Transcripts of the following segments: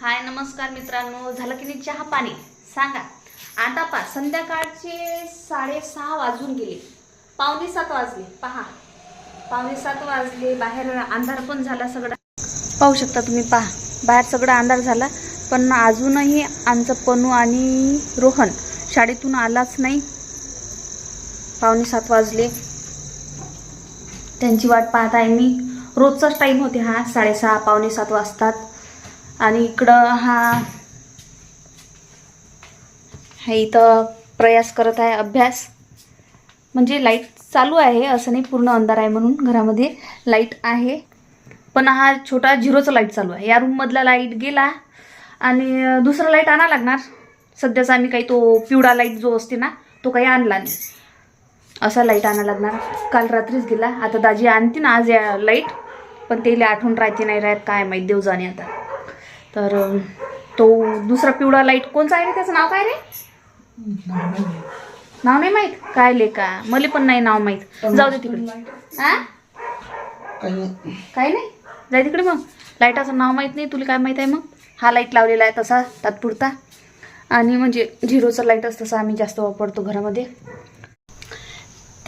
हाय नमस्कार मित्रांनो. झालं की नाही चहा पाणी? सांगा. आता पा संध्याकाळचे साडेसहा वाजून गेले. पावणे सात वाजले. पहा. पावणे सात वाजले. बाहेर अंधार पण झाला सगळा. पाहू शकता तुम्ही पहा. बाहेर सगळा अंधार झाला. पण अजूनही आमचं पनू आणि रोहन शाळेतून आलाच नाही. पावणे सात वाजले. त्यांची वाट पाहत आहे मी. रोजचाच टाईम होते हा साडेसहा पावणे सात वाजतात. आणि इकडं हा हा इथं प्रयास करत आहे अभ्यास. म्हणजे लाइट चालू आहे असं नाही पूर्ण अंधार आहे म्हणून घरामध्ये लाइट आहे. पण हा छोटा झिरोचा लाइट चालू आहे. या रूममधला लाइट गेला आणि दुसरा लाइट आणा लागणार. सध्याचा आम्ही काही तो पिवळा लाइट जो असते ना तो काही आणला नाही. असा लाइट आणा लागणार. काल रात्रीच गेला. आता दाजी आणते ना आज या लाइट. पण त्याला आठवण राहते नाही राहत काय माहीत देव जाणे आता. तर तो दुसरा पिवळा लाइट कोणचा आहे रे? त्याचं नाव काय रे? नाव नाही माहीत? काय लेका? मला पण नाही नाव माहीत. जाऊ दे तिकडे. हा काय नाही. जाय तिकडे मग. लाईटाचं नाव माहीत नाही. तुला काय माहीत आहे मग? हा लाइट लावलेला आहे तसा तात्पुरता. आणि म्हणजे झिरोचा लाईटच तसा आम्ही जास्त वापरतो घरामध्ये.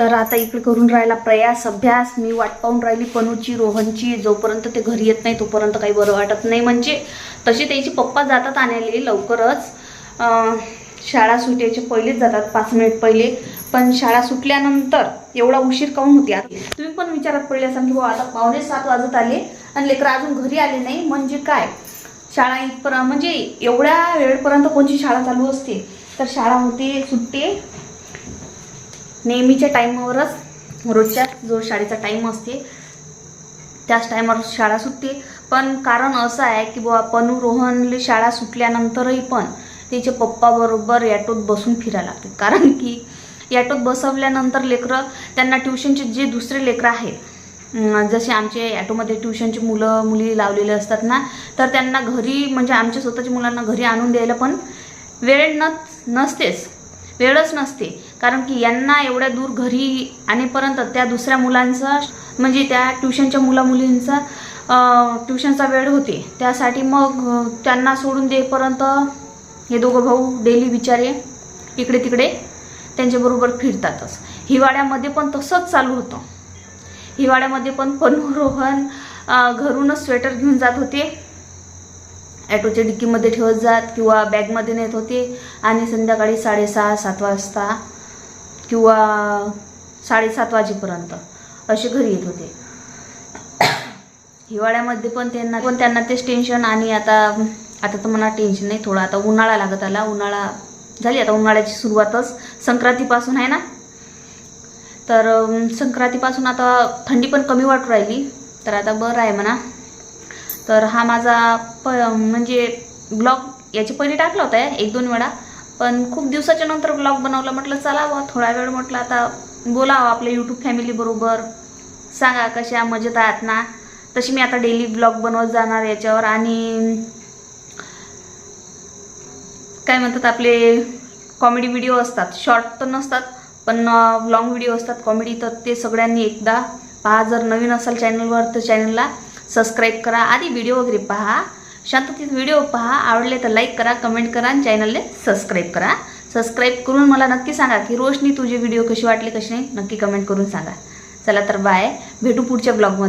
तर आता इकडे करून राहिला प्रयास अभ्यास. मी वाट पाहून राहिली पणूची रोहनची. जोपर्यंत ते घरी येत नाही तोपर्यंत काही बरं वाटत नाही. म्हणजे तसे त्याचे पप्पा जातात आणायला लवकरच. शाळा सुटायचे पहिलेच जातात पाच मिनिट पहिले. पण शाळा सुटल्यानंतर एवढा उशीर काऊन होते? आता तुम्ही पण विचारात पडले असाल की बाबा आता पावणे सात वाजत आले आणि लेकरं अजून घरी आले नाही. म्हणजे काय? शाळा इथपर्यंत म्हणजे एवढ्या वेळपर्यंत कोणची शाळा चालू असते? तर शाळा होते सुटते. नेहमीच्या टाईमावरच रोजच्या जो शाळेचा टाईम असते त्याच टायमावर शाळा सुटते. पण कारण असं आहे की बुवा पनू रोहनले शाळा सुटल्यानंतरही पण तिचे पप्पाबरोबर ॲटोत बसून फिरायला लागते कारण की ॲटोत बसवल्यानंतर लेकरं त्यांना ट्युशनचे जे दुसरे लेकरं आहेत जसे आमचे ॲटोमध्ये ट्युशनचे मुलं मुली लावलेले असतात ना तर त्यांना घरी म्हणजे आमच्या स्वतःच्या मुलांना घरी आणून द्यायला पण वेळ न नसतेच. वेळच नसते. कारण की यांना एवढ्या दूर घरी आणेपर्यंत त्या दुसऱ्या मुलांचा म्हणजे त्या ट्युशनच्या मुला मुलींचा ट्युशनचा वेळ होते. त्यासाठी मग त्यांना सोडून देईपर्यंत हे दोघं भाऊ डेली बिचारे इकडे तिकडे त्यांच्याबरोबर फिरतातच. हिवाळ्यामध्ये पण तसंच चालू होतं. हिवाळ्यामध्ये पण पनू रोहन घरूनच स्वेटर घेऊन जात होते. ॲटोच्या डिक्कीमध्ये ठेवत जात किंवा बॅगमध्ये नेत होते आणि संध्याकाळी साडेसहा सात वाजता किंवा साडेसात वाजेपर्यंत असे घरी येत होते. हिवाळ्यामध्ये पण त्यांना पण त्यांना तेच टेन्शन आणि आता आता तर मला टेन्शन नाही थोडं. आता उन्हाळा लागत आला. उन्हाळा झाली. आता उन्हाळ्याची सुरुवातच संक्रांतीपासून आहे ना? तर संक्रांतीपासून आता थंडी पण कमी वाटू राहिली. तर आता बरं आहे म्हणा. तर हा माझा प म्हणजे ब्लॉग याच्या पहिले टाकला होता एक दोन वेळा. पण खूप दिवसाच्या नंतर ब्लॉग बनवला म्हटलं चला थोडा वेळ म्हटलं आता बोलावं आपल्या यूट्यूब फॅमिलीबरोबर सांगा कशा मजेत आहात ना? तशी मी आता डेली ब्लॉग बनवत जाणार याच्यावर. आणि काय म्हणतात आपले कॉमेडी व्हिडिओ असतात. शॉर्ट तर नसतात पण लॉंग व्हिडिओ असतात कॉमेडी तर ते सगळ्यांनी एकदा पहा. जर नवीन असाल चॅनलवर तर चॅनलला सबस्क्राईब करा आधी व्हिडिओ वगैरे पहा. शांततेत व्हिडिओ पहा. आवडले तर लाईक करा कमेंट करा आणि चॅनलला सबस्क्राईब करा. सबस्क्राईब करून मला नक्की सांगा की रोशनी तुझे व्हिडिओ कशी वाटले कशी नाही? नक्की कमेंट करून सांगा. चला तर बाय भेटू पुढच्या ब्लॉगमध्ये